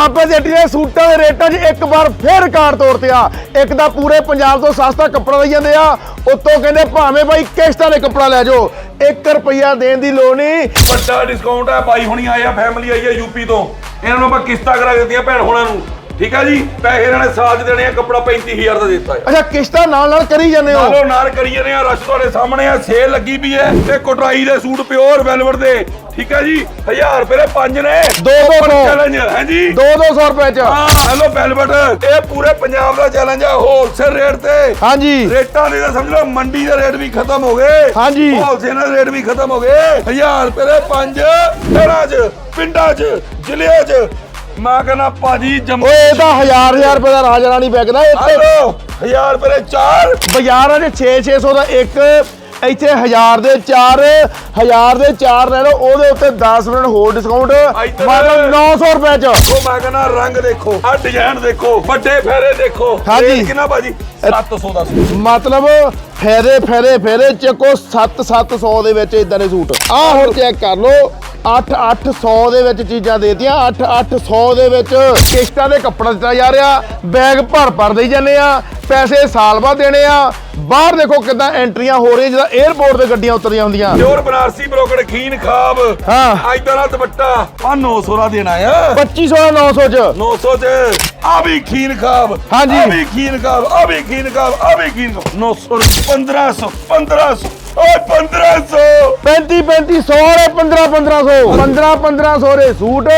ਬਾਬੇ ਦੇ ਅੱਡੀ ਦੇ ਸੂਟਾਂ ਦੇ ਰੇਟਾਂ 'ਚ ਇੱਕ ਵਾਰ ਫੇਰ ਰਿਕਾਰਡ ਤੋੜਤੇ ਆ। ਇੱਕ ਤਾਂ ਪੂਰੇ ਪੰਜਾਬ ਤੋਂ ਸਸਤਾ ਕੱਪੜਾ ਲਈ ਜਾਂਦੇ ਆ। ਉੱਤੋਂ ਕਹਿੰਦੇ ਭਾਵੇਂ ਬਾਈ ਕਿਸ਼ਤਾਂ ਦੇ ਕੱਪੜਾ ਲੈ ਜਾਓ। 1 ਰੁਪਈਆ ਦੇਣ ਦੀ ਲੋੜ ਨਹੀਂ। ਵੱਡਾ ਡਿਸਕਾਊਂਟ ਹੈ ਬਾਈ ਹੁਣੀ ਆਏ ਆ ਫੈਮਿਲੀ ਆਈ ਹੈ ਯੂਪੀ ਤੋਂ। ਇਹਨਾਂ ਨੂੰ ਆਪਾਂ ਕਿਸ਼ਤਾਂ ਕਰਾ ਦਿੱਤੀਆਂ ਭੈਣ ਹੋਣਾ ਨੂੰ। ਠੀਕ ਆ ਜੀ ਪੈਸੇ ਇਹਨਾਂ ਨੇ ਸਾਥ ਦੇਣੇ ਆ ਕੱਪੜਾ 35000 ਦਾ ਦਿੱਤਾ ਹੈ ਅੱਛਾ ਕਿਸ਼ਤਾਂ ਨਾਲ ਨਾਲ ਕਰੀ ਜਾਂਦੇ ਹੋ? ਨਾਲੋਂ ਨਾਲ ਕਰੀ ਜਾਂਦੇ ਆ ਰਸ਼ ਤੁਹਾਡੇ ਸਾਹਮਣੇ ਆ ਸੇਲ ਲੱਗੀ ਵੀ ਹੈ ਤੇ ਕੋਟਰਾਈ ਦੇ ਸੂਟ ਪਿਓਰ ਵੈਲਵਟ ਦੇ ਠੀਕ ਆ ਜੀ 1000 ਰੁਪਏ ਦੇ ਪੰਜ ਨੇ। ਦੋ ਦੋ ਸੌ। ਚੈਲੰਜ ਹੈ ਜੀ? 2-200 ਰੁਪਏ 'ਚ। ਹਾਂ ਹੈਲੋ ਵੈਲਵਟ ਇਹ ਪੂਰੇ ਪੰਜਾਬ ਦਾ ਚੈਲੰਜ ਆ ਹੋਲਸੇਲ ਰੇਟ ਤੇ। ਹਾਂਜੀ। ਰੇਟਾਂ ਦੇ ਤਾਂ ਸਮਝ ਲਓ ਮੰਡੀ ਦੇ ਰੇਟ ਵੀ ਖਤਮ ਹੋ ਗਏ। ਹਾਂਜੀ। ਹੋਲਸੇਲ ਦੇ ਰੇਟ ਵੀ ਖਤਮ ਹੋ ਗਏ। 1000 ਰੁਪਏ ਦੇ ਪੰਜ ਸ਼ਹਿਰਾਂ 'ਚ ਪਿੰਡਾਂ 'ਚ ਜ਼ਿਲ੍ਹਿਆਂ 'ਚ ਮੈਂ ਕਹਿੰਦਾ ਭਾਜੀ ਜੰਮੂ ਓਏ ਇਹ ਤਾਂ ਹਜ਼ਾਰ ਹਜ਼ਾਰ ਰੁਪਏ ਦਾ ਰਾਜਾ ਰਾਣੀ ਵਿਕਦਾ ਇੱਥੇ ਹਲੋ 1000 ਰੁਪਏ ਦੇ ਚਾਰ। ਬਾਜ਼ਾਰਾਂ 'ਚ 6-600 ਦਾ ਇੱਕ ਇੱਥੇ 1000 ਦੇ 4 1000 ਦੇ 4 ਲੈ ਲਓ ਉਹਦੇ ਉੱਤੇ 10% ਹੋਰ ਡਿਸਕਾਊਂਟ ਮਤਲਬ 900 ਰੁਪਏ 'ਚ। ਉਹ ਮੈਂ ਕਹਿੰਦਾ ਰੰਗ ਦੇਖੋ ਆ ਡਿਜ਼ਾਈਨ ਦੇਖੋ ਵੱਡੇ ਫੇਰੇ ਦੇਖੋ। ਹਾਂਜੀ। ਕਿੰਨਾ ਭਾਜੀ? 700 ਦਾ ਮਤਲਬ ਫੇਰੇ ਫੇਰੇ ਫੇਰੇ ਚੱਕੋ 7 700 ਦੇ ਵਿੱਚ ਇਦਾਂ ਦੇ ਸੂਟ। ਆਹ ਹੁਣ ਚੈੱਕ ਕਰ ਲਓ 8 800 ਦੇ ਵਿੱਚ ਚੀਜ਼ਾਂ ਦੇਤੀਆਂ 8 800 ਦੇ ਵਿੱਚ ਕਿਸ਼ਤਾਂ ਦੇ ਕੱਪੜਾ ਦਿੱਤਾ ਜਾ ਰਿਹਾ ਬੈਗ ਭਰ ਭਰ ਦੇਈ ਜਾਂਦੇ ਆ ਪੈਸੇ ਸਾਲ ਬਾਅਦ ਦੇਣੇ ਆ। ਬਾਹਰ ਦੇਖੋ ਕਿਦਾਂ ਐਂਟਰੀਆਂ ਹੋ ਰਹੀਆਂ ਜਿੱਦਾਂ 에ਅਰਪੋਰਟ ਤੇ ਗੱਡੀਆਂ ਉਤਰੀਆਂ ਹੁੰਦੀਆਂ। ਪਿਓਰ ਬਨਾਰਸੀ ਬਰੋਕਰ ਖੀਨ ਖਾਬ ਹਾਂ। ਇਦਾਂ ਦਾ ਦੁਪੱਟਾ। ਆ 900 ਦਾ ਦੇਣਾ ਆ। 2500 900 ਚ। 900 ਚ। ਆ ਵੀ ਖੀਨ ਖਾਬ ਹਾਂਜੀ। ਆ ਵੀ ਖੀਨ ਖਾਬ ਆ ਵੀ ਖੀਨ ਖਾਬ ਆ ਵੀ ਖੀਨ ਖਾਬ। 900 1500 1500 ਓਏ 1500 35 3500 ਰੇ 15 1500 15 1500 ਦੇ ਸੂਟ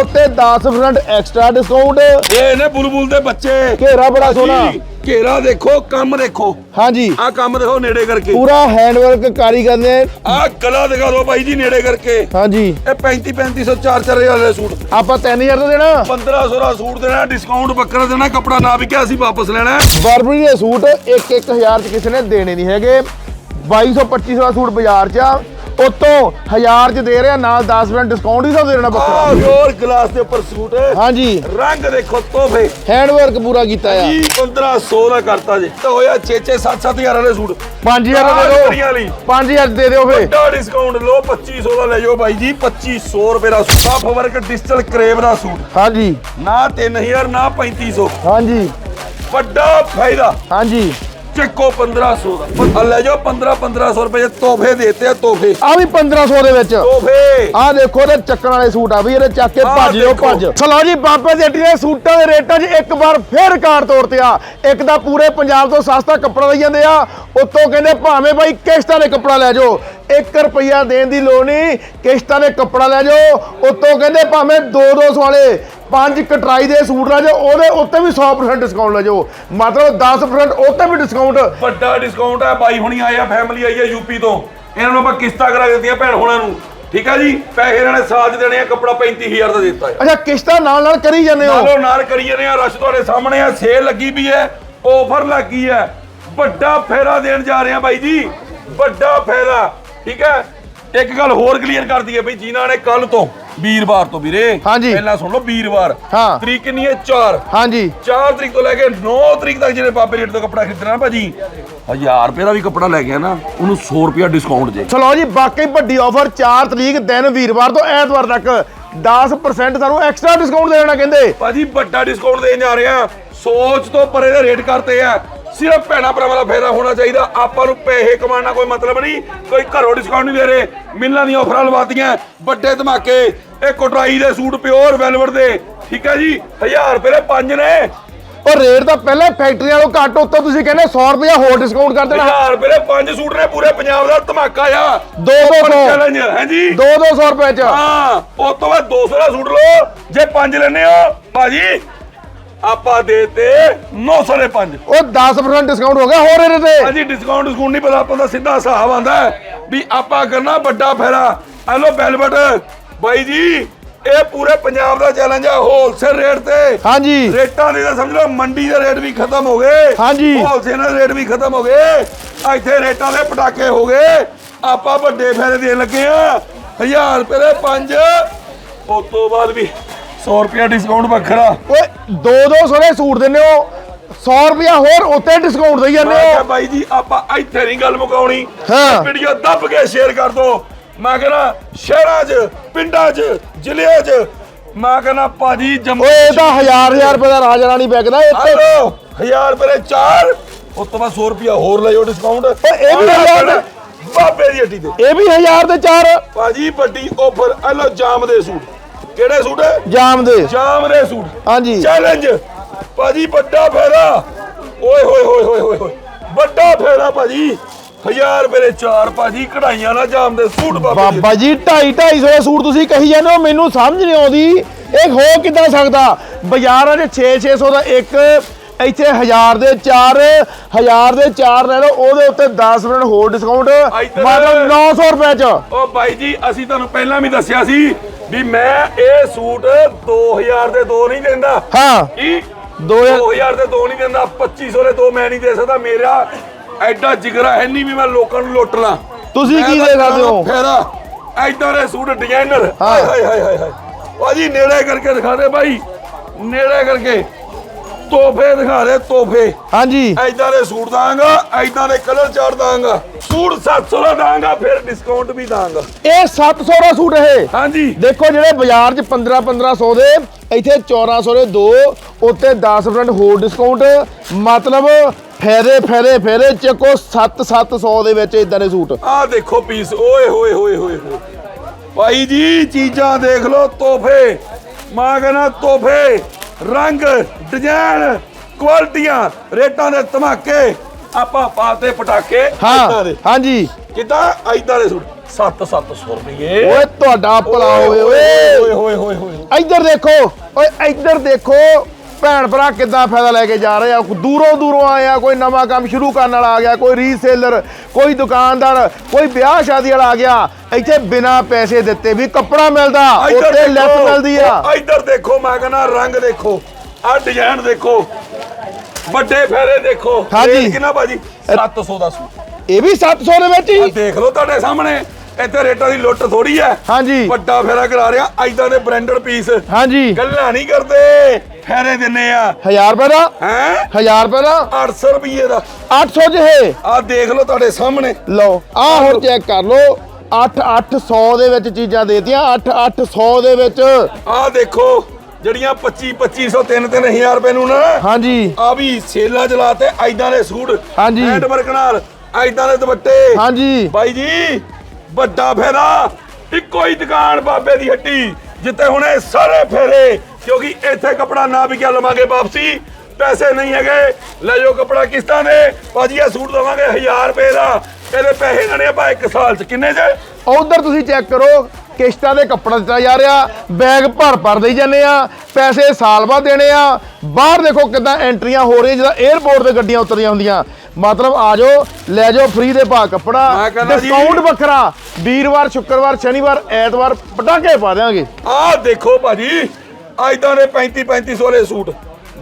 ਉੱਤੇ 10% ਐਕਸਟਰਾ ਡਿਸਕਾਊਂਟ ਇਹ ਨੇ ਬੁਲਬੁਲ ਦੇ ਬੱਚੇ। ਘੇਰਾ ਬੜਾ ਭਾਜੀ, ਸੋਹਣਾ। ਘੇਰਾ ਦੇਖੋ ਕੰਮ ਦੇਖੋ। ਹਾਂਜੀ। ਆ ਕੰਮ ਦੇਖੋ ਨੇੜੇ ਕਰਕੇ। ਪੂਰਾ ਹੈਂਡਵਰਕ ਕਾਰੀਗਰ ਨੇ ਆ। ਗਲਾ ਦਿਖਾ ਦਿਓ ਬਾਈ ਜੀ ਨੇੜੇ ਕਰਕੇ। ਹਾਂਜੀ। ਇਹ 35 3500 4 4 ਵਾਲੇ ਸੂਟ। ਆਪਾਂ 3000 ਦਾ ਦੇਣਾ। 1500 ਦਾ ਸੂਟ ਦੇਣਾ ਡਿਸਕਾਊਂਟ ਬੱਕਰਾ ਦੇਣਾ ਕੱਪੜਾ ਨਾ ਵਿਕਿਆ ਅਸੀਂ ਵਾਪਸ ਲੈਣਾ। ਬਰਬਰੀ ਦੇ ਸੂਟ 1 1000 ਚ ਕਿਸੇ ਨੇ ਦੇਣੇ ਨਹੀਂ ਹੈਗੇ। 2200 2500 ਦਾ ਸੂਟ ਬਾਜ਼ਾਰ 'ਚ ਆ। ਉਤੋਂ 1000 ਚ ਦੇ ਰਿਹਾ ਨਾਲ 10% ਡਿਸਕਾਊਂਟ ਹੀ ਸਭ ਦੇਣਾ ਬੱਕਰਾ ਹੋਰ ਗਲਾਸ ਦੇ ਉੱਪਰ ਸੂਟ ਹਾਂਜੀ। ਰੰਗ ਦੇਖੋ ਤੋਹਫੇ। ਹੈਂਡਵਰਕ ਪੂਰਾ ਕੀਤਾ ਆ। ਜੀ 1500 ਦਾ ਕਰਤਾ ਜੀ। ਤਾਂ ਹੋਇਆ 6 6 7 7000 ਵਾਲੇ ਸੂਟ। 5000 ਦਾ ਦੇ। ਦਿਓ। 5000 ਦੇ ਦਿਓ ਫੇ। ਵੱਡਾ ਡਿਸਕਾਊਂਟ ਲਓ 2500 ਦਾ ਲੈ ਜਾਓ ਬਾਈ ਜੀ 2500 ਰੁਪਏ ਦਾ ਸਟਾਫ ਵਰਕ ਡਿਜੀਟਲ ਕਰੇਵ ਦਾ ਸੂਟ। ਹਾਂਜੀ। ਨਾ 3000 ਨਾ 3500 ਹਾਂਜੀ। ਵੱਡਾ ਫਾਇਦਾ। ਹਾਂਜੀ। ਚੱਕੋ 1500 ਦਾ। ਆ ਲੈ ਜਾਓ 15 1500 ਰੁਪਏ ਤੋਹਫੇ ਦੇਤੇ ਆ ਤੋਹਫੇ। ਆ ਵੀ 1500 ਦੇ ਵਿੱਚ। ਤੋਹਫੇ। ਆ ਦੇਖੋ ਇਹਦੇ ਚੱਕਣ ਵਾਲੇ ਸੂਟ ਆ ਵੀ ਇਹਦੇ ਚੱਕ ਕੇ ਭੱਜ ਦੇਖੋ। ਭੱਜ। ਚਲੋ ਜੀ ਬਾਬੇ ਦੇ ਅੱਡੀ ਦੇ ਸੂਟਾਂ ਦੇ ਰੇਟਾਂ 'ਚ ਇੱਕ ਵਾਰ ਫੇਰ ਰਿਕਾਰਡ ਤੋੜਤੇ ਆ। ਇੱਕ ਤਾਂ ਪੂਰੇ ਪੰਜਾਬ ਤੋਂ ਸਸਤਾ ਕੱਪੜਾ ਲਈ ਜਾਂਦੇ ਆ। ਉੱਤੋਂ ਕਹਿੰਦੇ ਭਾਵੇਂ ਬਾਈ ਕਿਸ਼ਤਾਂ ਦੇ ਕੱਪੜਾ ਲੈ ਜਾਓ। 1 ਰੁਪਈਆ ਦੇਣ ਦੀ ਲੋੜ ਨਹੀਂ। ਕਿਸ਼ਤਾਂ ਦੇ ਕੱਪੜਾ ਲੈ ਜਾਓ। ਉੱਤੋਂ ਕਹਿੰਦੇ ਭਾਵੇਂ 2-200 ਵਾਲੇ ਪੰਜ ਕਟਰਾਈ ਦੇ ਸੂਟ ਲੈ ਜਾਓ ਉਹਦੇ ਉੱਤੇ ਵੀ 100% ਡਿਸਕਾਊਂਟ ਲੈ ਜਾਓ। ਮਤਲਬ 10% ਉੱਤੇ ਵੀ ਡਿਸਕਾਊਂਟ ਵੱਡਾ ਡਿਸਕਾਊਂਟ ਹੈ ਬਾਈ ਹੁਣੀ ਆਏ ਆ ਫੈਮਿਲੀ ਆਈ ਹੈ ਯੂਪੀ ਤੋਂ। ਇਹਨਾਂ ਨੂੰ ਆਪਾਂ ਕਿਸ਼ਤਾਂ ਕਰਾ ਦਿੱਤੀਆਂ ਭੈਣ ਹੋਣਾ ਨੂੰ। ਠੀਕ ਆ ਜੀ? ਪੈਸੇ ਇਹਨਾਂ ਨੇ ਸਾਥ ਦੇਣੇ ਆ ਕੱਪੜਾ 35000 ਦਾ ਦਿੱਤਾ ਹੈ। ਅੱਛਾ ਕਿਸ਼ਤਾਂ ਨਾਲ ਨਾਲ ਕਰੀ ਜਾਂਦੇ ਹੋ? ਨਾਲੋਂ ਨਾਲ ਕਰੀ ਜਾਂਦੇ ਆ ਰਸ਼ ਤੁਹਾਡੇ ਸਾਹਮਣੇ ਆ ਸੇਲ ਲੱਗੀ ਵੀ ਹੈ ਆਫਰ ਲੱਗੀ ਹੈ। ਵੱਡਾ ਫਾਇਦਾ ਦੇਣ ਜਾ ਰਹੇ ਆ ਬਾਈ ਜੀ। ਵੱਡਾ ਫਾਇਦਾ। ਠੀਕ ਹੈ? ਇੱਕ ਗੱਲ ਹੋਰ ਕਲੀਅਰ ਕਰ ਦਈਏ ਬਈ ਜਿਨ੍ਹਾਂ ਨੇ ਕੱਲ ਤੋਂ ਵੀਰਵਾਰ ਤੋਂ ਵੀਰੇ ਹਾਂਜੀ। ਪਹਿਲਾਂ ਸੁਣ ਲਓ ਵੀਰਵਾਰ। ਹਾਂ। ਤਰੀਕ ਕਿੰਨੀ ਹੈ? 4 ਹਾਂਜੀ। 4 ਤਰੀਕ ਤੋਂ ਲੈ ਕੇ 9 ਤਰੀਕ ਤੱਕ ਜਿਹੜੇ ਬਾਬੇ ਰੇਟ ਤੋਂ ਕੱਪੜਾ ਖਰੀਦਣਾ ਨਾ ਭਾਜੀ 1000 ਰੁਪਏ ਦਾ ਵੀ ਕੱਪੜਾ ਲੈ ਗਿਆ ਨਾ ਉਹਨੂੰ 100 ਰੁਪਿਆ ਡਿਸਕਾਊਂਟ ਜੇ। ਚਲੋ ਜੀ ਬਾਕੀ ਵੱਡੀ ਆਫਰ 4 ਤਰੀਕ ਦਿਨ ਵੀਰਵਾਰ ਤੋਂ ਐਤਵਾਰ ਤੱਕ। 10% ਤੁਹਾਨੂੰ ਐਕਸਟਰਾ ਡਿਸਕਾਊਂਟ ਦੇਣਾ ਕਹਿੰਦੇ। ਭਾਜੀ ਵੱਡਾ ਡਿਸਕਾਊਂਟ ਦੇਣ ਜਾ ਰਹੇ ਆ ਸੋਚ ਤੋਂ ਪਰੇ ਦੇ ਰੇਟ ਕਰਤੇ ਆ। ਸਿਰਫ ਭੈਣਾ ਭਰਾਵਾਂ ਦਾ ਫਾਇਦਾ ਹੋਣਾ ਚਾਹੀਦਾ। ਆਪਾਂ ਨੂੰ ਪੈਸੇ ਕਮਾਉਣ ਕੋਈ ਮਤਲਬ ਨਹੀਂ। ਕੋਈ ਘਰੋਂ ਡਿਸਕਾਊਂਟ ਨਹੀਂ ਦੇ ਰਹੇ। ਮਿਲਣਾ ਦੀਆਂ ਆਫਰਾਂ ਲਵਾਤੀਆਂ। ਵੱਡੇ ਧਮਾਕੇ। ਇਹ ਕੋਟਰਾਈ ਦੇ ਸੂਟ ਪਿਓਰ ਵੈਲਵਟ ਦੇ। ਠੀਕ ਹੈ ਜੀ? 1000 ਰੁਪਏ ਦੇ ਪੰਜ ਨੇ। ਉਹ ਰੇਟ ਤਾਂ ਪਹਿਲਾਂ ਫੈਕਟਰੀ ਨਾਲੋਂ ਘੱਟ ਉੱਤੋਂ ਤੁਸੀਂ ਕਹਿੰਦੇ 100 ਰੁਪਏ ਹੋਰ ਡਿਸਕਾਊਂਟ ਕਰ ਦੇਣਾ। 1000 ਰੁਪਏ ਦੇ ਪੰਜ ਸੂਟ ਨੇ ਪੂਰੇ ਪੰਜਾਬ ਦਾ ਧਮਾਕਾ ਆ। ਦੋ ਦੋ ਸੌ। ਚੈਲੰਜ ਹੈ ਜੀ? ਦੋ 200 ਰੁਪਏ ਚ। ਹਾਂ ਉਸ ਤੋਂ ਬਾਅਦ 200 ਦਾ ਸੂਟ ਲਓ। ਜੇ ਪੰਜ ਲੈਣੇ ਹੋ ਭਾਜੀ ਆਪਾਂ ਦੇਤੇ 900 ਦੇ ਪੰਜ। ਉਹ 10% ਡਿਸਕਾਊਂਟ ਹੋ ਗਿਆ ਹੋਰ ਇਹਦੇ ਤੇ। ਹਾਂਜੀ ਡਿਸਕਾਊਂਟ ਡਿਸਕਾਊਂਟ ਨਹੀਂ ਪਤਾ ਆਪਾਂ ਦਾ ਸਿੱਧਾ ਹਿਸਾਬ ਆਂਦਾ ਵੀ ਆਪਾਂ ਕਰਨਾ ਵੱਡਾ ਫੇਰਾ ਹਲੋ ਬੈਲਵਟ ਬਾਈ ਜੀ ਇਹ ਪੂਰੇ ਪੰਜਾਬ ਦਾ ਚੈਲੰਜ ਆ ਹੋਲਸੇਲ ਰੇਟ ਤੇ। ਹਾਂਜੀ। ਰੇਟਾਂ ਦੇ ਤਾਂ ਸਮਝ ਲਓ ਮੰਡੀ ਦੇ ਰੇਟ ਵੀ ਖਤਮ ਹੋ ਗਏ। ਹਾਂਜੀ। ਹੋਲਸੇਲ ਦੇ ਰੇਟ ਵੀ ਖਤਮ ਹੋ ਗਏ। ਇੱਥੇ ਰੇਟਾਂ ਦੇ ਪਟਾਕੇ ਹੋ ਗਏ। ਆਪਾਂ ਵੱਡੇ ਫੇਰੇ ਦੇਣ ਲੱਗੇ ਆ। 1000 ਰੁਪਏ ਦੇ ਪੰਜ। ਉਸ ਤੋਂ ਬਾਅਦ ਵੀ 100 ਰੁਪਏ ਡਿਸਕਾਊਂਟ ਵੱਖਰਾ। ਓਏ ਦੋ 200 ਦੇ ਸੂਟ ਦਿੰਦੇ ਹੋ। 100 ਰੁਪਏ ਹੋਰ ਉੱਤੇ ਡਿਸਕਾਊਂਟ ਦੇਈ ਜਾਂਦੇ ਮੈਂ ਕਿਹਾ ਹੋ ਬਾਈ ਜੀ ਆਪਾਂ ਇੱਥੇ ਨਹੀਂ ਗੱਲ ਮੁਕਾਉਣੀ। ਹਾਂ। ਵੀਡੀਓ ਦੱਬ ਕੇ ਸ਼ੇਅਰ ਕਰ ਦਿਓ ਮੈਂ ਕਹਿੰਦਾ ਸ਼ਹਿਰਾਂ 'ਚ ਪਿੰਡਾਂ 'ਚ ਜ਼ਿਲ੍ਹਿਆਂ 'ਚ। ਮੈਂ ਕਹਿੰਦਾ ਭਾਜੀ ਜੰਮੂ ਓਏ ਇਹ ਤਾਂ ਹਜ਼ਾਰ ਹਜ਼ਾਰ ਰੁਪਏ ਦਾ ਰਾਜ ਰਾਣੀ ਵਿਕਦਾ ਇਹ ਤੇ ਹਲੋ 1000 ਰੁਪਏ ਦੇ ਚਾਰ। ਉਸ ਤੋਂ ਬਾਅਦ 100 ਰੁਪਿਆ ਹੋਰ ਲੈ ਜਾਓ ਡਿਸਕਾਊਂਟ ਇਹ ਵੀ ਦੇ- ਬਾਬੇ ਦੀ ਹੱਟੀ ਤੇ। ਇਹ ਵੀ ਹਜ਼ਾਰ ਦੇ ਚਾਰ। ਭਾਜੀ ਵੱਡੀ ਆਫਰ ਲਓ ਜਾਮ ਦੇ ਸੂਟ। ਕਿਹੜੇ ਸੂਟ ਜਾਮ ਦੇ। ਜਾਮ ਦੇ ਸੂਟ। ਹਾਂਜੀ। ਚੈਲੰਜ ਭਾਜੀ ਵੱਡਾ ਫਾਇਦਾ। ਓਏ ਹੋਏ ਹੋਏ ਹੋਏ ਹੋਏ ਹੋਏ। ਵੱਡਾ ਫਾਇਦਾ ਭਾਜੀ। 1000 ਰੁਪਏ ਦੇ ਚਾਰ ਭਾਜੀ ਕਢਾਈਆਂ ਨਾਲ ਜਾਮ ਦੇ ਸੂਟ ਬਾਬੇ ਜੀ 2.5 250 ਦਾ ਸੂਟ ਤੁਸੀਂ ਕਹੀ ਜਾਂਦੇ ਹੋ ਮੈਨੂੰ ਸਮਝ ਨਹੀਂ ਆਉਂਦੀ। ਇਹ ਹੋ ਕਿੱਦਾਂ ਸਕਦਾ? ਬਾਜ਼ਾਰਾਂ 'ਚ 6 600 ਦਾ ਇੱਕ ਇੱਥੇ 1000 ਦੇ 4 1000 ਦੇ 4 ਲੈ ਲਓ ਉਹਦੇ ਉੱਤੇ 10% ਹੋਰ ਡਿਸਕਾਊਂਟ ਮਤਲਬ 900 ਰੁਪਏ 'ਚ। ਓ ਬਾਈ ਜੀ ਅਸੀਂ ਤੁਹਾਨੂੰ ਪਹਿਲਾਂ ਵੀ ਦੱਸਿਆ ਸੀ ਵੀ ਮੈਂ ਇਹ ਸੂਟ 2000 ਦੇ ਦੋ ਨਹੀਂ ਦਿੰਦਾ। ਹਾਂ। ਕੀ? ਦੋ ਹਜ਼ਾਰ- 2000 ਦੇ ਦੋ ਨਹੀਂ ਦਿੰਦਾ 2500 ਦੇ ਦੋ ਮੈਂ ਨਹੀਂ ਦੇ ਸਕਦਾ। ਮੇਰਾ ਐਡਾ ਜਿਗਰਾ ਹੈ ਨਹੀਂ ਵੀ ਮੈਂ ਲੋਕਾਂ ਨੂੰ ਲੁੱਟ ਲਾਂ ਤੁਸੀਂ ਕੀ ਦੇ ਸਕਦੇ ਹੋ? ਫੇਰਾ। ਐਦਾਂ ਦੇ ਸੂਟ ਡਿਜ਼ਾਈਨਰ ਹਾਏ ਹਾਏ ਹਾਏ ਹਾਏ। ਭਾਜੀ ਨੇੜੇ ਕਰਕੇ ਦਿਖਾ ਦੇ ਭਾਈ। ਨੇੜੇ ਕਰਕੇ। ਤੋਹਫੇ ਦਿਖਾ ਦੇ ਤੋਹਫੇ। ਹਾਂਜੀ। ਐਦਾਂ ਦੇ ਸੂਟ ਦਾਂਗਾ ਐਦਾਂ ਦੇ ਕਲਰ ਚਾਰ ਦਾਂਗਾ। ਸੂਟ 700 ਦਾ ਦਾਂਗਾ ਫਿਰ ਡਿਸਕਾਊਂਟ ਵੀ ਦਾਂਗਾ। ਇਹ 700 ਦਾ ਸੂਟ ਇਹ। ਹਾਂਜੀ। ਦੇਖੋ ਜਿਹੜੇ ਬਾਜ਼ਾਰ 'ਚ 15 1500 ਦੇ ਇੱਥੇ 1400 ਦੇ ਦੋ ਉੱਤੇ 10% ਹੋਰ ਡਿਸਕਾਊਂਟ ਮਤਲਬ ਫਾਇਦੇ ਫਾਇਦੇ ਫਾਇਦੇ ਚੱਕੋ 7 700 ਦੇ ਵਿੱਚ ਇਦਾਂ ਦੇ ਸੂਟ। ਆਹ ਦੇਖੋ ਪੀਸ ਓਏ ਹੋਏ ਹੋਏ ਹੋਏ ਹੋਏ। ਭਾਈ ਜੀ ਚੀਜ਼ਾਂ ਦੇਖ ਲਓ ਤੋਹਫੇ। ਮਾਂ ਕਹਿੰਦਾ ਤੋਹਫੇ। ਰੰਗ ਡਿਜ਼ਾਈਨ ਕੁਆਲਟੀਆਂ ਰੇਟਾਂ ਦੇ ਧਮਾਕੇ ਆਪਾਂ ਪਾਤੇ ਪਟਾਕੇ ਹਾਂ ਦੇ। ਹਾਂਜੀ। ਕਿਦਾਂ? ਐਦਾਂ ਦੇ ਸੂਟ। 7 700 ਰੁਪਏ ਓਏ ਤੁਹਾਡਾ ਭਲਾ ਹੋਵੇ ਓਏ ਓਏ। ਹੋਏ ਹੋਏ ਹੋਏ ਇੱਧਰ ਦੇਖੋ ਓਏ ਇੱਧਰ ਦੇਖੋ। ਭੈਣ ਭਰਾ ਕਿੱਦਾਂ ਫਾਇਦਾ ਲੈ ਕੇ ਜਾ ਰਹੇ ਆ? ਦੂਰੋਂ ਦੂਰੋਂ ਆਏ ਆ ਕੋਈ ਨਵਾਂ ਕੰਮ ਸ਼ੁਰੂ ਕਰਨ ਵਾਲਾ ਆ ਗਿਆ ਕੋਈ ਰੀਸੇਲਰ ਕੋਈ ਦੁਕਾਨਦਾਰ ਕੋਈ ਵਿਆਹ ਸ਼ਾਦੀ ਵਾਲਾ ਆ ਗਿਆ। ਇੱਥੇ ਬਿਨਾ ਪੈਸੇ ਦਿੱਤੇ ਵੀ ਕੱਪੜਾ ਮਿਲਦਾ ਉੱਤੇ ਲੈਸ ਮਿਲਦੀ ਆ। ਇੱਧਰ ਦੇਖੋ ਮੈਂ ਕਹਿੰਦਾ ਰੰਗ ਦੇਖੋ ਆਹ ਡਿਜ਼ਾਈਨ ਦੇਖੋ ਵੱਡੇ ਫੇਰੇ ਦੇਖੋ। ਹਾਂਜੀ। ਕਿੰਨਾ ਭਾਜੀ? 700 ਦਾ ਸੂਟ। ਇਹ ਵੀ 700 ਦੇ ਵਿੱਚ ਹੀ? ਦੇਖ ਲਓ ਤੁਹਾਡੇ ਸਾਹਮਣੇ। ਇੱਥੇ ਰੇਟਾਂ ਦੀ ਲੁੱਟ ਥੋੜੀ ਐ ਹਾਂਜੀ। ਵੱਡਾ ਫੇਰਾ ਕਰਾ ਰਿਹਾ ਐਦਾਂ ਦੇ ਬ੍ਰਾਂਡਡ ਪੀਸ ਹਾਂਜੀ। ਗੱਲਾਂ ਨਹੀਂ ਕਰਦੇ। ਫੇਰੇ ਦਿੰਨੇ ਆ। 1000 ਰੁਪਏ ਦਾ? ਹੈ? 1000 ਰੁਪਏ ਦਾ? 800 ਰੁਪਏ ਦਾ। 800 ਚ ਇਹ ਆਹ ਦੇਖ ਲਓ ਤੁਹਾਡੇ ਸਾਹਮਣੇ। ਲਓ ਆ ਹੁਣ ਚੈੱਕ ਕਰ ਲਓ। 8 800 ਦੇ ਵਿੱਚ ਚੀਜ਼ਾਂ ਦੇਤੀਆਂ। 8 800 ਦੇ ਵਿੱਚ। ਆਹ ਦੇਖੋ ਜਿਹੜੀਆਂ 25 2500 3 3000 ਰੁਪਏ ਨੂੰ ਨਾ। ਹਾਂਜੀ। ਆ ਵੀ ਸੇਲਾਂ ਚਲਾਤੇ ਐਦਾਂ ਦੇ ਸੂਟ। ਹਾਂਜੀ। ਹੈਂਡ ਵਰਕ ਨਾਲ ਐਦਾਂ ਦੇ ਦੁਪੱਟੇ। ਹਾਂਜੀ। ਬਾਈ ਜੀ ਵੱਡਾ ਫੇਰਾ, ਇੱਕੋ ਹੀ ਦੁਕਾਨ ਬਾਬੇ ਦੀ ਹੱਟੀ, ਜਿੱਥੇ ਹੁਣ ਇਹ ਸਾਰੇ ਫੇਰੇ, ਕਿਉਂਕਿ ਇੱਥੇ ਕਪੜਾ ਨਾ ਵਿਕਿਆ ਲਵਾਂਗੇ ਵਾਪਸੀ, ਪੈਸੇ ਨਹੀਂ ਹੈਗੇ। ਲੈ ਜਾਓ ਕਪੜਾ ਕਿਸ਼ਤਾਂ ਦੇ, ਭਾਜੀ ਇਹ ਸੂਟ ਦਵਾਂਗੇ 1000 ਰੁਪਏ ਦਾ। ਇਹਦੇ ਪੈਸੇ ਲੈਣੇ ਆਪਾਂ ਇੱਕ ਸਾਲ ਚ, ਕਿੰਨੇ ਚ? ਉਧਰ ਤੁਸੀਂ ਚੈੱਕ ਕਰੋ, ਕਿਸ਼ਤਾਂ ਦੇ ਕੱਪੜਾ ਦਿੱਤਾ ਜਾ ਰਿਹਾ, ਬੈਗ ਭਰ ਭਰ ਦੇਈ ਜਾਂਦੇ ਆ, ਪੈਸੇ ਸਾਲ ਬਾਅਦ ਦੇਣੇ ਆ। ਬਾਹਰ ਦੇਖੋ ਕਿਦਾਂ ਐਂਟਰੀਆਂ ਹੋ ਰਹੀਆਂ, ਜਿੱਦਾਂ 에ਅਰਪੋਰਟ ਤੇ ਗੱਡੀਆਂ ਉਤਰੀਆਂ ਹੁੰਦੀਆਂ। ਮਤਲਬ ਆ ਜਾਓ ਲੈ ਜਾਓ ਫ੍ਰੀ ਦੇ ਭਾਅ ਕੱਪੜਾ। ਮੈਂ ਕਹਿੰਦਾ ਜੀ- ਡਿਸਕਾਊਂਟ ਵੱਖਰਾ। ਵੀਰਵਾਰ ਸ਼ੁੱਕਰਵਾਰ ਸ਼ਨੀਵਾਰ ਐਤਵਾਰ ਪਟਾਕੇ ਪਾ ਦੇਵਾਂਗੇ ਆਹ ਦੇਖੋ ਭਾਜੀ ਐਦਾਂ ਦੇ 35 3500 ਦੇ ਸੂਟ।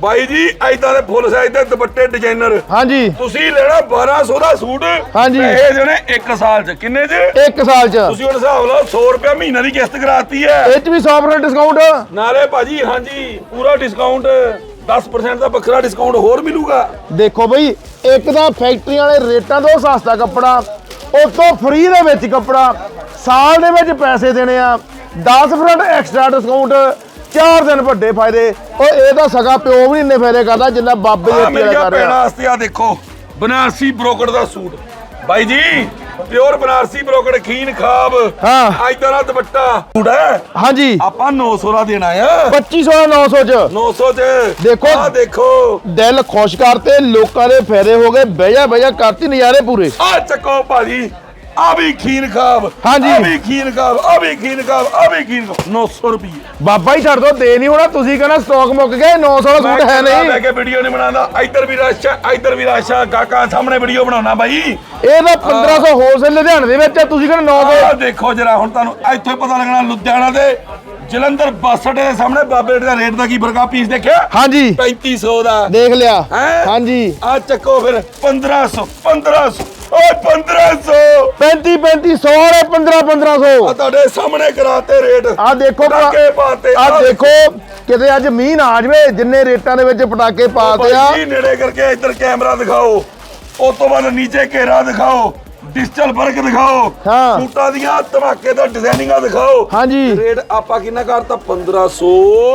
ਬਾਈ ਜੀ ਐਦਾਂ ਦੇ ਫੁੱਲ ਸਾਈਜ਼ ਦੇ ਦੁਪੱਟੇ ਡਿਜ਼ਾਈਨਰ ਹਾਂਜੀ। ਤੁਸੀਂ ਲੈਣਾ 1200 ਦਾ ਸੂਟ। ਹਾਂਜੀ। ਪੈਸੇ ਦੇਣੇ 1 ਸਾਲ ਚ। ਕਿੰਨੇ ਚ? ਇੱਕ ਸਾਲ ਚ। ਤੁਸੀਂ ਹੁਣ ਹਿਸਾਬ ਲਾਓ 100 ਰੁਪਏ ਮਹੀਨਾ ਦੀ ਕਿਸ਼ਤ ਕਰਾਤੀ ਹੈ। ਇਹ ਚ ਵੀ 100% ਡਿਸਕਾਊਂਟ ਨਾਲੇ ਭਾਜੀ ਹਾਂਜੀ ਪੂਰਾ ਡਿਸਕਾਊਂਟ 10% ਦਾ ਵੱਖਰਾ ਡਿਸਕਾਊਂਟ ਹੋਰ ਮਿਲੂਗਾ। ਦੇਖੋ ਬਈ ਇੱਕ ਤਾਂ ਫੈਕਟਰੀਆਂ ਵਾਲੇ ਰੇਟਾਂ ਤੋਂ ਸਸਤਾ ਕੱਪੜਾ ਉਸ ਤੋਂ ਫ੍ਰੀ ਦੇ ਵਿੱਚ ਕੱਪੜਾ ਸਾਲ ਦੇ ਵਿੱਚ ਪੈਸੇ ਦੇਣੇ ਆ। 10% ਐਕਸਟਰਾ ਡਿਸਕਾਊਂਟ 4 ਦਿਨ ਵੱਡੇ ਫਾਇਦੇ। ਉਹ ਇਹ ਤਾਂ ਸਗਾ ਪਿਓ ਵੀ ਨਹੀਂ ਇੰਨੇ ਫਾਇਦੇ ਕਰਦਾ ਜਿੰਨਾ ਬਾਬੇ ਦੇ ਮੇਰੀਆਂ ਕਰ ਭੈਣਾਂ ਰਿਹਾ। ਵਾਸਤੇ ਆ ਦੇਖੋ ਬਨਾਰਸੀ ਬ੍ਰੋਕਰ ਦਾ ਸੂਟ। ਬਾਈ ਜੀ ਪਿਓਰ ਬਨਾਰਸੀ ਬ੍ਰੋਕਰ ਖੀਨ ਖਾਬ। ਹਾਂ। ਅੱਜ ਦਾ ਦੁਪੱਟਾ ਹੈ? ਹਾਂਜੀ। ਆਪਾਂ 900 ਦਾ ਦੇਣਾ ਆ। 2500 ਦਾ 900 ਚ। 900 ਚ। ਦੇਖੋ। ਆ ਦੇਖੋ। ਦਿਲ ਖੁਸ਼ ਕਰਤੇ ਲੋਕਾਂ ਦੇ ਫਾਇਦੇ ਹੋ ਗਏ। ਬਹਿਜਾ ਬਹਿਜਾ ਕਰਤੀ ਨਜ਼ਾਰੇ ਪੂਰੇ। ਆ ਚੱਕੋ ਭਾਜੀ। ਆ ਵੀ ਖੀਨ ਖਾਬ ਹਾਂਜੀ। ਆ ਵੀ ਖੀਨ ਖਾਬ ਆ ਵੀ ਖੀਨ ਖਾਬ ਆ ਵੀ ਖੀਨ ਖਾਬ 900 ਰੁਪਏ ਬਾਬਾ ਹੀ ਛੱਡ ਦੋ ਦੇ ਨਹੀਂ ਹੋਣਾ ਤੁਸੀਂ ਕਹਿੰਦਾ ਸਟਾਕ ਮੁੱਕ ਗਿਆ 900 ਦਾ ਸੂਟ ਹੈ ਮੈਂ ਨਹੀਂ। ਕਿ ਵੀਡੀਓ ਨਹੀਂ ਬਣਾਉਂਦਾ ਇੱਧਰ ਵੀ ਰਸ਼ ਹੈ ਇੱਧਰ ਵੀ ਰਸ਼ ਹੈ ਗਾਕਾਂ ਸਾਹਮਣੇ ਵੀਡੀਓ ਬਣਾਉਣਾ ਬਾਈ। ਇਹ ਤਾਂ 1500 ਹੋਲਸੇਲ ਲੁਧਿਆਣੇ ਦੇ ਵਿੱਚ ਹੈ, ਤੁਸੀਂ ਕਹਿੰਦੇ 900 ਆਹ ਦੇਖੋ ਜਰਾ ਹੁਣ ਤੁਹਾਨੂੰ ਇੱਥੋਂ ਹੀ ਪਤਾ ਲੱਗਣਾ ਲੁਧਿਆਣਾ ਦੇ ਜਲੰਧਰ ਬੱਸ ਅੱਡੇ ਦੇ ਸਾਹਮਣੇ ਬਾਬੇ ਦਾ ਰੇਟ ਦਾ ਕੀ ਫਰਕਾ ਪੀਸ ਦੇਖਿਆ? ਹਾਂਜੀ। 3500 ਦਾ। ਦੇਖ ਲਿਆ। ਹੈਂ? ਹਾਂਜੀ। ਆ ਚੱਕੋ ਫਿਰ 1500 1500 ਓਏ 1500 35 3500 ਔਰ 15 1500 ਆ ਤੁਹਾਡੇ ਸਾਹਮਣੇ ਕਰਾਤੇ ਰੇਟ। ਆ ਦੇਖੋ ਪਟਾਕੇ ਪਾਤੇ। ਆ ਦੇਖੋ। ਕਿਤੇ ਅੱਜ ਮੀਂਹ ਨਾ ਆ ਜਵੇ ਜਿੰਨੇ ਰੇਟਾਂ ਦੇ ਵਿੱਚ ਪਟਾਕੇ ਪਾਤੇ ਆ। ਜੀ ਨੇੜੇ ਕਰਕੇ ਇੱਧਰ ਕੈਮਰਾ ਦਿਖਾਓ। ਉਸ ਤੋਂ ਬਾਅਦ ਨੀਚੇ ਘੇਰਾ ਦਿਖਾਓ। ਡਿਜੀਟਲ ਵਰਕ ਦਿਖਾਓ। ਹਾਂ। ਸੂਟਾਂ ਦੀਆਂ ਧਮਾਕੇ ਦਾ ਡਿਜ਼ਾਈਨਿੰਗਾਂ ਦਿਖਾਓ। ਹਾਂਜੀ। ਰੇਟ ਆਪਾਂ ਕਿੰਨਾ ਕਰਤਾ? 1500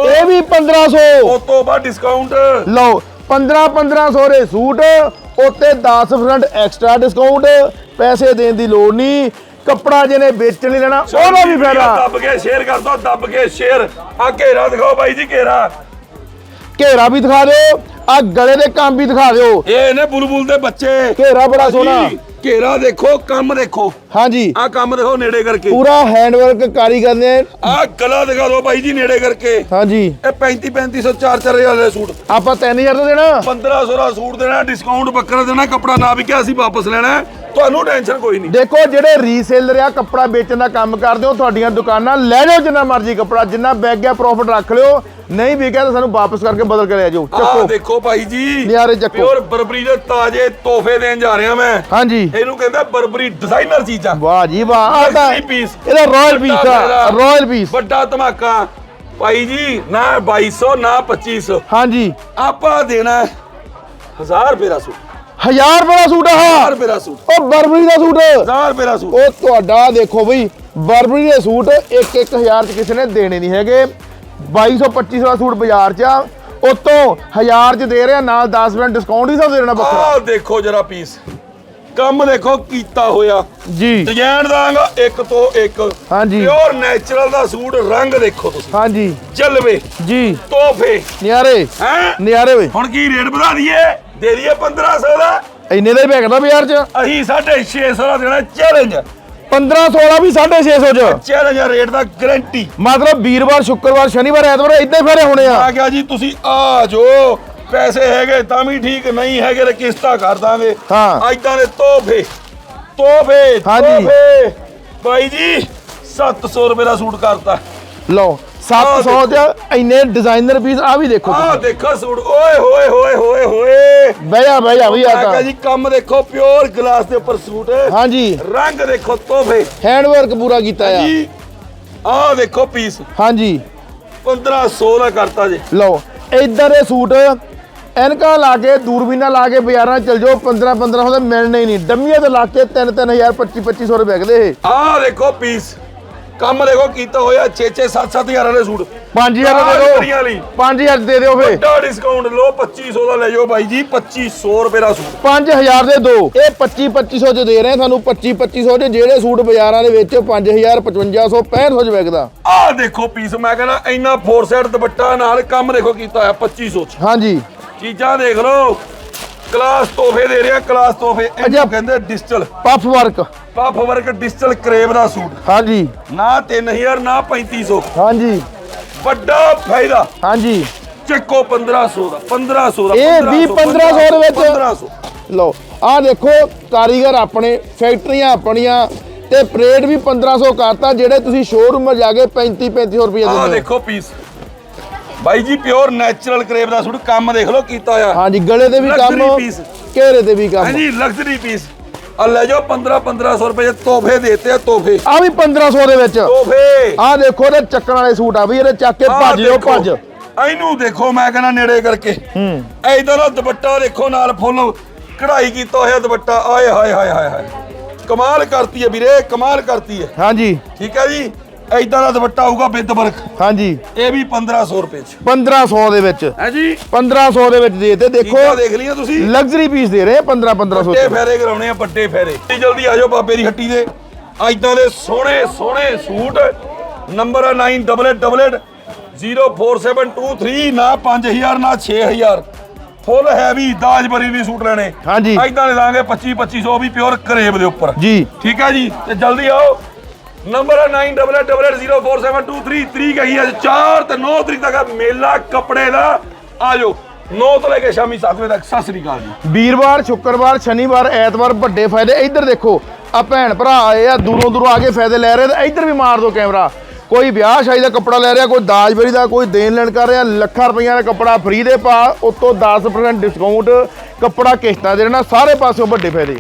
ਇਹ ਵੀ 1500 ਉਸ ਤੋਂ ਬਾਅਦ ਡਿਸਕਾਊਂਟ ਲਓ 15 1500 ਦੇ ਸੂਟ ਉੱਤੇ 10% ਐਕਸਟਰਾ ਡਿਸਕਾਊਂਟ ਪੈਸੇ ਦੇਣ ਦੀ ਲੋੜ ਨਹੀਂ। ਕੱਪੜਾ ਜਿਹਨੇ ਵੇਚਣ ਨਹੀਂ ਲੈਣਾ ਉਹਦਾ ਵੀ ਫਾਇਦਾ। ਦੱਬ ਕੇ ਸ਼ੇਅਰ ਕਰ ਦੋ ਦੱਬ ਕੇ ਸ਼ੇਅਰ। ਆ ਘੇਰਾ ਦਿਖਾਓ ਬਾਈ ਜੀ ਘੇਰਾ। ਘੇਰਾ ਵੀ ਦਿਖਾ ਦਿਓ ਆ ਗਲੇ ਦੇ ਕੰਮ ਵੀ ਦਿਖਾ ਦਿਓ। ਇਹ ਨੇ ਬੁਲਬੁਲ ਦੇ ਬੱਚੇ। ਘੇਰਾ ਬੜਾ ਸੋਹਣਾ। ਘੇਰਾ ਦੇਖੋ ਕੰਮ ਦੇਖੋ। ਹਾਂਜੀ। ਆ ਕੰਮ ਦੇਖੋ ਨੇੜੇ ਕਰਕੇ। ਪੂਰਾ ਹੈਂਡਵਰਕ ਕਾਰੀਗਰ ਨੇ। ਆ ਗਲਾ ਦਿਖਾ ਦਿਓ ਬਾਈ ਜੀ ਨੇੜੇ ਕਰਕੇ। ਹਾਂਜੀ। ਇਹ 35 3500 4 4 ਹਜ਼ਾਰ ਦੇ ਸੂਟ। ਆਪਾਂ 3000 ਦਾ ਦੇਣਾ। 1500 ਦਾ ਸੂਟ ਦੇਣਾ ਡਿਸਕਾਊਂਟ ਬੱਕਰਾ ਦੇਣਾ ਕੱਪੜਾ ਨਾ ਵੀ ਕਿਹਾ ਅਸੀਂ ਵਾਪਸ ਲੈਣਾ। ਤੁਹਾਨੂੰ ਟੈਨਸ਼ਨ ਕੋਈ ਨਹੀਂ। ਦੇਖੋ ਜਿਹੜੇ ਰੀਸੇਲਰ ਆ ਕੱਪੜਾ ਵੇਚਣ ਦਾ ਕੰਮ ਕਰਦੇ ਹੋ ਤੁਹਾਡੀਆਂ ਦੁਕਾਨਾਂ ਲੈ ਜਾਓ ਜਿੰਨਾ ਮਰਜ਼ੀ ਕੱਪੜਾ ਜਿੰਨਾ ਬੈਗ ਗਿਆ ਪ੍ਰੋਫਿਟ ਰੱਖ ਲਿਓ। ਨਹੀਂ ਵਿਕਿਆ ਤਾਂ ਸਾਨੂੰ ਵਾਪਸ ਕਰਕੇ ਬਦਲ ਕੇ ਲੈ ਜਾਓ। ਆ ਚੱਕੋ। ਦੇਖੋ ਭਾਈ ਜੀ। ਨਿਆਰੇ ਚੱਕੋ। ਪਿਓਰ ਬਰਬਰੀ ਦੇ ਤਾਜ਼ੇ ਤੋਹਫੇ ਦੇਣ ਜਾ ਰਿਹਾ ਮੈਂ। ਹਾਂਜੀ। ਇਹਨੂੰ ਕਹਿੰਦਾ ਬਰਬਰੀ ਡਿਜ਼ਾਈਨਰ ਚੀਜ਼ਾਂ ਵਾਹ ਜੀ ਵਾਹ ਆ ਤਾਂ Luxury piece। ਇਹਦਾ ਰਾਇਲ ਪੀਸ ਵੱਡਾ ਆ। ਰਾਇਲ ਪੀਸ ਵੱਡਾ ਧਮਾਕਾ। ਭਾਈ ਜੀ ਨਾ 2200 ਨਾ 2500 ਹਾਂਜੀ। ਆਪਾਂ ਦੇਣਾ 1000 ਰੁਪਏ ਦਾ ਸੂਟ। 1000 ਰੁਪਏ ਦਾ ਸੂਟ ਆ। 1000 ਰੁਪਏ ਦਾ ਸੂਟ। ਉਹ ਬਰਬਰੀ ਦਾ ਸੂਟ। 1000 ਰੁਪਏ ਦਾ ਸੂਟ। ਉਹ ਤੁਹਾਡਾ ਦੇਖੋ ਬਈ ਬਰਬਰੀ ਦੇ ਸੂਟ 1-1000 ਚ ਕਿਸੇ ਨੇ ਦੇਣੇ ਨਹੀਂ ਹੈਗੇ। 2200 2500 ਦਾ ਸੂਟ ਬਾਜ਼ਾਰ 'ਚ ਆ। ਉਤੋਂ 1000 ਚ ਦੇ ਰਿਹਾ ਨਾਲ 10% ਡਿਸਕਾਊਂਟ ਵੀ ਸਾਨੂੰ ਦੇਣਾ ਬੱਕਰਾ ਆਹ ਦੇਖੋ ਜਰਾ ਪੀਸ ਕੰਮ ਦੇਖੋ ਕੀਤਾ ਹੋਇਆ। ਜੀ। ਡਿਜ਼ਾਈਨ ਦਾਂਗਾ ਇੱਕ ਤੋਂ ਇੱਕ। ਹਾਂਜੀ। ਪਿਓਰ ਨੈਚੁਰਲ ਦਾ ਸੂਟ ਰੰਗ ਦੇਖੋ ਤੁਸੀਂ। ਹਾਂਜੀ। ਜਲਵੇ ਜੀ। ਤੋਹਫੇ। ਨਿਆਰੇ। ਹੈ? ਨਿਆਰੇ ਵੇ। ਹੁਣ ਕੀ ਰੇਟ ਵਧਾ ਦਈਏ? ਦੇ ਦਈਏ 1500 ਦਾ। ਇੰਨੇ ਦਾ ਹੀ ਵਿਕਦਾ ਬਾਜ਼ਾਰ 'ਚ। ਅਸੀਂ 650 ਦਾ ਦੇਣਾ ਚੈਲੰਜ 1500 ਵਾਲਾ ਵੀ 650 'ਚ। ਚੈਲੰਜ ਰੇਟ ਦਾ ਗਾਰੰਟੀ ਮਤਲਬ ਵੀਰਵਾਰ ਸ਼ੁੱਕਰਵਾਰ ਸ਼ਨੀਵਾਰ ਐਤਵਾਰ ਇਦਾਂ ਹੀ ਫੇਰੇ ਹੋਣੇ ਆ। ਆ ਗਿਆ ਜੀ ਤੁਸੀਂ ਆ ਜੋ ਪੈਸੇ ਹੈਗੇ ਤਾਂ ਵੀ ਠੀਕ ਨਹੀਂ ਹੈਗੇ ਤੇ ਕਿਸ਼ਤਾਂ ਕਰ ਦਾਂਗੇ। ਹਾਂ। ਐਦਾਂ ਦੇ ਤੋਹਫੇ ਤੋਹਫੇ ਹਾਂਜੀ। ਤੋਹਫੇ। ਬਾਈ ਜੀ 700 ਰੁਪਏ ਦਾ ਸੂਟ ਕਰਤਾ। ਲਓ 700 'ਚ ਇੰਨੇ ਡਿਜ਼ਾਈਨਰ ਪੀਸ ਆ ਵੀ ਦੇਖੋ ਆਹ। ਦੇਖੋ ਸੂਟ। ਓਏ ਹੋਏ ਹੋਏ ਹੋਏ ਹੋਏ। ਬਹਿ ਜਾ ਵੀ ਆ ਤਾਂ। ਜੀ ਕੰਮ ਦੇਖੋ ਪਿਓਰ ਗਲਾਸ ਦੇ ਉੱਪਰ ਸੂਟ। ਹਾਂਜੀ। ਰੰਗ ਦੇਖੋ ਤੋਹਫੇ। ਹੈਂਡਵਰਕ ਪੂਰਾ ਕੀਤਾ ਆ। ਜੀ ਆਹ ਦੇਖੋ ਪੀਸ ਹਾਂਜੀ। 1500 ਦਾ ਕਰਤਾ ਜੀ। ਲਓ ਇਧਰ ਦੇ ਸੂਟ ਐਨਕਾਂ ਲਾ ਕੇ ਦੂਰਬੀਨਾਂ ਲਾ ਕੇ ਬਾਜ਼ਾਰਾਂ ਚਲ ਜਾਓ 15 1500 ਦੇ ਮਿਲਣੇ ਹੀ ਨਹੀਂ। ਡੰਮੀਆਂ ਤੇ ਲਾ ਕੇ 3 3000 25 2500 ਰੁਪਏ ਵਿਕਦੇ ਇਹ। ਆਹ ਦੇਖੋ ਪੀਸ ਕੰਮ ਦੇਖੋ ਕੀਤਾ ਹੋਇਆ 6 6 7 7 ਹਜ਼ਾਰਾਂ ਦੇ ਸੂਟ। 5000 ਆਹ ਦੇ। ਦਿਓ। 5000 ਦੇ ਦਿਓ ਫੇ। ਵੱਡਾ ਡਿਸਕਾਊਂਟ ਲਓ 2500 ਦਾ ਲੈ ਜਾਓ ਬਾਈ ਜੀ 2500 ਰੁਪਏ ਦਾ ਸੂਟ। 5000 ਦੇ ਦੋ। ਇਹ 25 2500 ਚ ਦੇ ਰਹੇ ਆ ਸਾਨੂੰ 25 2500 ਚ ਜਿਹੜੇ ਸੂਟ ਬਾਜ਼ਾਰਾਂ ਦੇ ਵਿੱਚ 5000 5500 6500 ਚ ਵਿਕਦਾ। ਆਹ ਦੇਖੋ ਪੀਸ ਮੈਂ ਕਹਿੰਦਾ ਇੰਨਾ ਫੋਰ ਸਾਈਡ ਦੁਪੱਟਾ ਨਾਲ ਕੰਮ ਦੇਖੋ ਕੀਤਾ ਹੋਇਆ 2500 ਚ। ਹਾਂਜੀ। ਚੀਜ਼ਾਂ ਦੇਖ ਲਓ। ਕਲਾਸ ਤੋਹਫੇ ਦੇ ਰਿਹਾ ਕਲਾਸ ਤੋਹਫੇ ਅੱਛਾ। ਇਹਨੂੰ ਕਹਿੰਦੇ digital. Puff work. Puff work digital crepe ਦਾ ਸੂਟ। ਹਾਂਜੀ। ਨਾ 3000 ਨਾ 3500 ਹਾਂਜੀ। ਵੱਡਾ ਫਾਇਦਾ। ਹਾਂਜੀ। ਚੱਕੋ 1500 ਦਾ 1500 ਦਾ ਇਹ ਵੀ 1500 ਦੇ ਵਿੱਚ 1500 ਲਓ ਆਹ ਦੇਖੋ ਕਾਰੀਗਰ ਆਪਣੇ ਫੈਕਟਰੀਆਂ ਆਪਣੀਆਂ ਤੇ ਰੇਟ ਵੀ 1500 ਕਰਤਾ ਜਿਹੜੇ ਤੁਸੀਂ ਸ਼ੋਰੂਮ 'ਚ ਜਾ ਕੇ 35 3500 ਰੁਪਏ ਦਿੰਦੇ ਹੋ। ਦੇਖੋ ਪੀਸ ਬਾਈ ਜੀ ਪਿਓਰ ਨੈਚੁਰਲ ਕਰੇਬ ਦਾ ਸੂਟ ਕੰਮ ਦੇਖ ਲਓ ਕੀਤਾ ਹੋਇਆ। ਹਾਂਜੀ ਗਲੇ ਤੇ ਵੀ ਕੰਮ Luxury piece। ਘੇਰੇ ਤੇ ਵੀ ਕੰਮ। ਹਾਂਜੀ ਲਗਜ਼ਰੀ ਪੀਸ ਆ ਲੈ ਜਾਓ 15 1500 ਰੁਪਏ ਦੇ ਤੋਹਫੇ ਦੇਤੇ ਆ ਤੋਹਫੇ। ਆ ਵੀ 1500 ਦੇ ਵਿੱਚ। ਤੋਹਫੇ। ਆਹ ਦੇਖੋ ਇਹਦੇ ਚੱਕਣ ਵਾਲੇ ਸੂਟ ਆ ਵੀ ਇਹਦੇ ਚੱਕ ਕੇ ਆਹ ਭੱਜ ਜਾਓ ਦੇਖੋ। ਭੱਜ। ਇਹਨੂੰ ਦੇਖੋ ਮੈਂ ਕਹਿੰਦਾ ਨੇੜੇ ਕਰਕੇ। ਹੂੰ। ਐਦਾਂ ਦਾ ਦੁਪੱਟਾ ਦੇਖੋ ਨਾਲ ਫੁੱਲ ਕਢਾਈ ਕੀਤਾ ਹੋਇਆ ਦੁਪੱਟਾ। ਆਏ ਹਾਏ ਹਾਏ ਹਾਏ ਹਾਏ। ਕਮਾਲ ਕਰਤੀ ਹੈ ਵੀਰੇ ਕਮਾਲ ਕਰਤੀ ਹੈ। ਹਾਂਜੀ। ਠੀਕ ਹੈ ਜੀ? ਐਦਾਂ ਦਾ ਦੁਪੱਟਾ ਆਊਗਾ ਵਿਦ ਵਰਕ ਹਾਂਜੀ। ਇਹ ਵੀ 1500 ਰੁਪਏ ਚ। 1500 ਦੇ ਵਿੱਚ। ਹੈ ਜੀ? 1500 ਦੇ ਵਿੱਚ ਦੇ ਤੇ ਦੇਖੋ ਚੀਜ਼ਾਂ ਦੇਖ ਲਈਆਂ ਤੁਸੀਂ। ਲਗਜ਼ਰੀ ਪੀਸ ਦੇ ਰਹੇ ਆ 15 1500 ਵੱਡੇ ਫੇਰੇ ਕਰਾਉਣੇ ਆ ਵੱਡੇ ਫੇਰੇ। ਜਲਦੀ ਜਲਦੀ ਆ ਜਾਓ ਬਾਬੇ ਦੀ ਹੱਟੀ ਦੇ ਐਦਾਂ ਦੇ ਸੋਹਣੇ ਸੋਹਣੇ ਸੂਟ। ਨੰਬਰ 9888 04723 ਨਾ 5000 ਨਾ 6000 ਫੁੱਲ ਹੈਵੀ ਦਾਜ ਬਰੀ ਵੀ ਸੂਟ ਲੈਣੇ। ਹਾਂਜੀ। ਐਦਾਂ ਦੇ ਦਾਂਗੇ 25 2500 ਵੀ ਪਿਓਰ ਕਰੇਬ ਦੇ ਉੱਪਰ। ਜੀ। ਠੀਕ ਹੈ ਜੀ? ਤੇ ਜਲਦੀ ਆਓ। ਨੰਬਰ 9888047223 ਤਰੀਕ ਹੈਗੀ 4 ਤੇ 9 ਤਰੀਕ ਤੱਕ ਆ ਮੇਲਾ ਕੱਪੜੇ ਦਾ। ਆਜੋ 9 ਤੋਂ ਲੈ ਕੇ ਸ਼ਾਮੀ 7 ਵਜੇ ਤੱਕ, ਸਤਿ ਸ੍ਰੀ ਅਕਾਲ ਜੀ। ਵੀਰਵਾਰ, ਸ਼ੁੱਕਰਵਾਰ, ਸ਼ਨੀਵਾਰ, ਐਤਵਾਰ, ਵੱਡੇ ਫਾਇਦੇ। ਇੱਧਰ ਦੇਖੋ, ਆ ਭੈਣ ਭਰਾ ਆਏ ਆ, ਦੂਰੋਂ ਦੂਰੋਂ ਆ ਕੇ ਫਾਇਦੇ ਲੈ ਰਹੇ ਤੇ ਇੱਧਰ ਵੀ ਮਾਰ ਦਿਓ ਕੈਮਰਾ। ਕੋਈ ਵਿਆਹ ਸ਼ਾਦੀ ਦਾ ਕੱਪੜਾ ਲੈ ਰਿਹਾ, ਕੋਈ ਦਾਜ ਬਰੀ ਦਾ, ਕੋਈ ਦੇਣ ਲੈਣ ਕਰ ਰਿਹਾ, ਲੱਖਾਂ ਰੁਪਈਆ ਦਾ ਕੱਪੜਾ ਫ੍ਰੀ ਦੇ ਪਾ, ਉਤੋਂ 10% ਡਿਸਕਾਊਂਟ ਕੱਪੜਾ ਕਿਸ਼ਤਾਂ ਦੇ ਦੇਣਾ, ਸਾਰੇ ਪਾਸਿਓਂ ਵੱਡੇ ਫਾਇਦੇ।